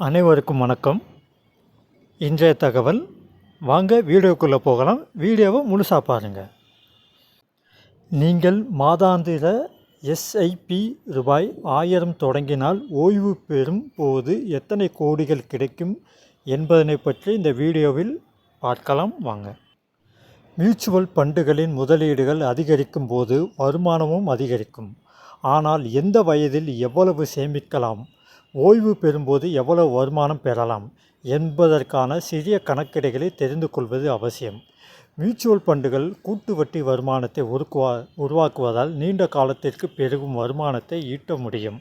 அனைவருக்கும் வணக்கம். இன்றைய தகவல் வாங்க வீடியோக்குள்ளே போகலாம். வீடியோவை முழுசாக பாருங்கள் நீங்கள் மாதாந்திர எஸ்ஐபி ரூபாய் ஆயிரம் தொடங்கினால் ஓய்வு பெறும் போது எத்தனை கோடிகள் கிடைக்கும் என்பதனை பற்றி இந்த வீடியோவில் பார்க்கலாம். வாங்க. மியூச்சுவல் ஃபண்டுகளின் முதலீடுகள் அதிகரிக்கும் போது வருமானமும் அதிகரிக்கும். ஆனால் எந்த வயதில் எவ்வளவு சேமிக்கலாம்? ஓய்வு பெறும்போது எவ்வளவு வருமானம் பெறலாம் என்பதற்கான சிறிய கணக்கிடைகளை தெரிந்து கொள்வது அவசியம். மியூச்சுவல் ஃபண்டுகள் கூட்டு வட்டி வருமானத்தை உருக்குவா உருவாக்குவதால் நீண்ட காலத்திற்கு பெருகும் வருமானத்தை ஈட்ட முடியும்.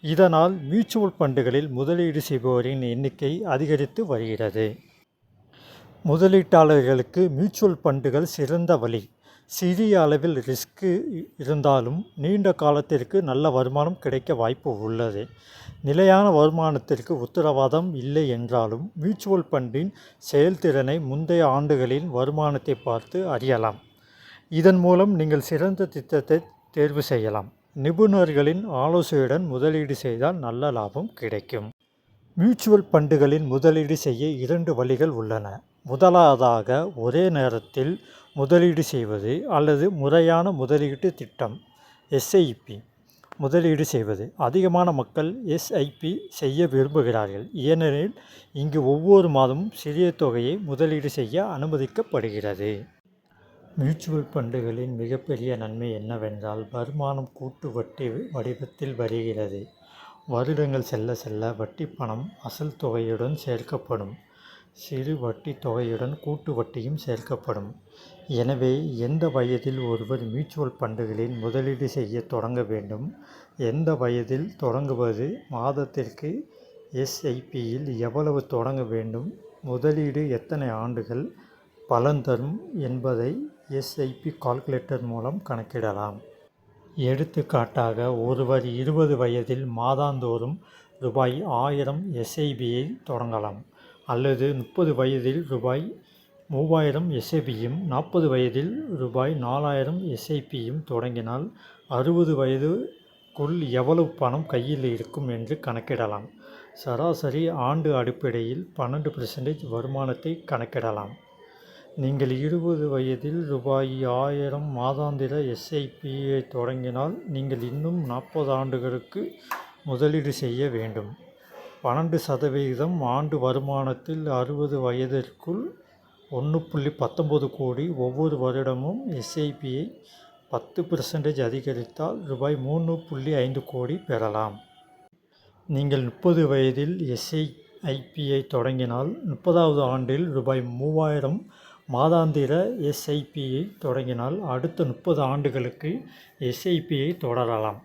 இதனால் மியூச்சுவல் ஃபண்டுகளில் முதலீடு செய்பவரின் எண்ணிக்கை அதிகரித்து வருகிறது. முதலீட்டாளர்களுக்கு மியூச்சுவல் ஃபண்டுகள் சிறந்த வழி. சிறிய அளவில் ரிஸ்க்கு இருந்தாலும் நீண்ட காலத்திற்கு நல்ல வருமானம் கிடைக்க வாய்ப்பு உள்ளது. நிலையான வருமானத்திற்கு உத்தரவாதம் இல்லை என்றாலும் மியூச்சுவல் ஃபண்டின் செயல்திறனை முந்தைய ஆண்டுகளின் வருமானத்தை பார்த்து அறியலாம். இதன் மூலம் நீங்கள் சிறந்த திட்டத்தை தேர்வு செய்யலாம். நிபுணர்களின் ஆலோசனையுடன் முதலீடு செய்தால் நல்ல லாபம் கிடைக்கும். மியூச்சுவல் ஃபண்டுகளில் முதலீடு செய்ய இரண்டு வழிகள் உள்ளன. முதலாவதாக ஒரே நேரத்தில் முதலீடு செய்வது அல்லது முறையான முதலீட்டு திட்டம் எஸ்ஐபி முதலீடு செய்வது. அதிகமான மக்கள் எஸ்ஐபி செய்ய விரும்புகிறார்கள். ஏனெனில் இங்கு ஒவ்வொரு மாதமும் சிறிய தொகையை முதலீடு செய்ய அனுமதிக்கப்படுகிறது. மியூச்சுவல் ஃபண்டுகளின் மிகப்பெரிய நன்மை என்னவென்றால் வருமானம் கூட்டு வட்டி வடிவத்தில் வருகிறது. வருடங்கள் செல்ல செல்ல வட்டி பணம் அசல் தொகையுடன் சேர்க்கப்படும். சிறு வட்டி தொகையுடன் கூட்டு வட்டியும் சேர்க்கப்படும். எனவே எந்த வயதில் ஒருவர் மியூச்சுவல் ஃபண்டுகளில் முதலீடு செய்ய தொடங்க வேண்டும்? எந்த வயதில் தொடங்குவது? மாதத்திற்கு எஸ்ஐபியில் எவ்வளவு தொடங்க வேண்டும்? முதலீடு எத்தனை ஆண்டுகள் பலன் தரும் என்பதை எஸ்ஐபி கால்குலேட்டர் மூலம் கணக்கிடலாம். எடுத்துக்காட்டாக ஒருவர் இருபது வயதில் மாதாந்தோறும் ரூபாய் ஆயிரம் எஸ்ஐபியை தொடங்கலாம். அல்லது முப்பது வயதில் ரூபாய் மூவாயிரம் எஸ்ஐபியும் நாற்பது வயதில் ரூபாய் நாலாயிரம் எஸ்ஐபியும் தொடங்கினால் அறுபது வயதுக்குள் எவ்வளவு பணம் கையில் இருக்கும் என்று கணக்கிடலாம். சராசரி ஆண்டு அடிப்படையில் பன்னெண்டு பெர்சன்டேஜ் வருமானத்தை கணக்கிடலாம். நீங்கள் இருபது வயதில் ரூபாய் ஆயிரம் மாதாந்திர எஸ்ஐபியை தொடங்கினால் நீங்கள் இன்னும் நாற்பது ஆண்டுகளுக்கு முதலீடு செய்ய வேண்டும். பன்னெண்டு சதவிகிதம் ஆண்டு வருமானத்தில் அறுபது வயதிற்குள் ஒன்று புள்ளி பத்தொம்பது கோடி ஒவ்வொரு வருடமும் எஸ்ஐபியை பத்து பெர்சன்டேஜ் அதிகரித்தால் ரூபாய் மூணு புள்ளி ஐந்து கோடி பெறலாம். நீங்கள் முப்பது வயதில் எஸ்ஐஐபியை தொடங்கினால் முப்பதாவது ஆண்டில் ரூபாய் மூவாயிரம் மாதாந்திர எஸ்ஐபியை தொடங்கினால் அடுத்த முப்பது ஆண்டுகளுக்கு எஸ்ஐபியை தொடரலாம்.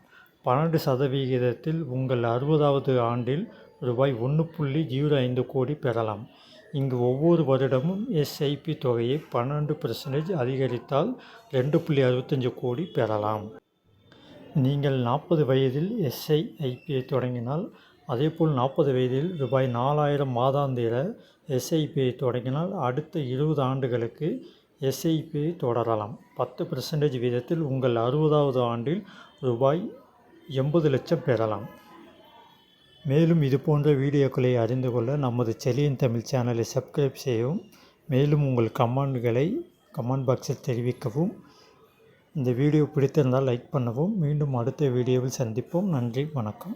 பன்னெண்டு சதவிகிதத்தில் உங்கள் அறுபதாவது ஆண்டில் ரூபாய் ஒன்று புள்ளி ஜீரோ ஐந்து கோடி பெறலாம். இங்கு ஒவ்வொரு வருடமும் எஸ்ஐபி தொகையை பன்னெண்டு பர்சன்டேஜ் அதிகரித்தால் ரெண்டு புள்ளி அறுபத்தஞ்சு கோடி பெறலாம். நீங்கள் நாற்பது வயதில் எஸ்ஐஐபியை தொடங்கினால் அதேபோல் நாற்பது வயதில் ரூபாய் நாலாயிரம் மாதாந்திர எஸ்ஐபியை தொடங்கினால் அடுத்த இருபது ஆண்டுகளுக்கு எஸ்ஐபியை தொடரலாம். பத்து பர்சன்டேஜ் வீதத்தில் உங்கள் அறுபதாவது ஆண்டில் ரூபாய் எண்பது லட்சம் பெறலாம். மேலும் இது போன்ற வீடியோக்களை அறிந்து கொள்ள நமது செலியன் தமிழ் சேனலை சப்ஸ்கிரைப் செய்யவும் மேலும் உங்கள் கமெண்ட்களை கமெண்ட் பாக்ஸில் தெரிவிக்கவும். இந்த வீடியோ பிடித்திருந்தால் லைக் பண்ணவும். மீண்டும் அடுத்த வீடியோவில் சந்திப்போம். நன்றி வணக்கம்.